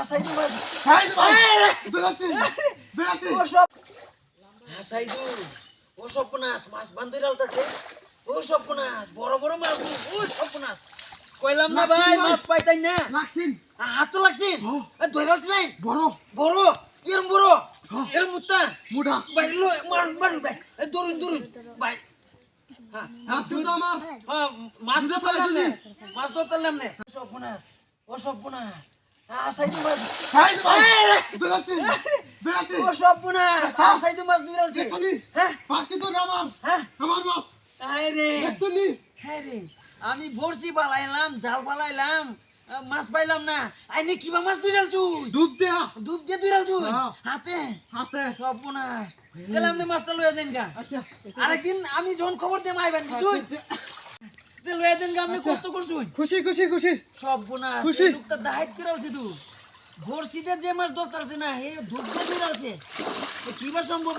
হাসাই মাছ দু। ও বান্ধই ডালতাছে ও সর্বনাশ বড় বড় মাছ ও সর্বনাশ। কইলাম না ভাই মাছ পাইতাই না। লাগছিন হাত তো লাগছে ও। ধরে বড়। বড়? এরম বড়। এরম মুত্তা? মুডা ভাই লো মার মার ভাই। এ, ধরুন ধরুন। ভাই। মাছ কিন্তু আমার। মাছ দুটো ধরতাম পাইছি। নে। মাছ ধরতাম নে। সর্বনাশ ও সর্বনাশ। দি দি আমি বড়শি বালাইলাম জাল বালাইলাম আহ, মাছ পাইলাম না। আইনে কিবা মাছ দুই রালছু ডুব দেয়া দুধ দিয়ে দুই হ্যাঁ। হাতে? হাতে। সর্বনাশ। তাহলে আপনি মাছটা লয়ে যান গা। আচ্ছা। আরেকদিন আমি যখন খবর দিয়ে আইবেন বুঝুন তে লয়ে গা আপনি আচ্ছা। কষ্ট করছুন? খুশি খুশি খুশি। সর্বনাশ খুশি? এই লোকটা দাহিত করে আলছে তু। বড়শিতে যে মাছ ধরতারছে না এই দুধ দিয়ে দুই রালছে কিবা সম্ভব?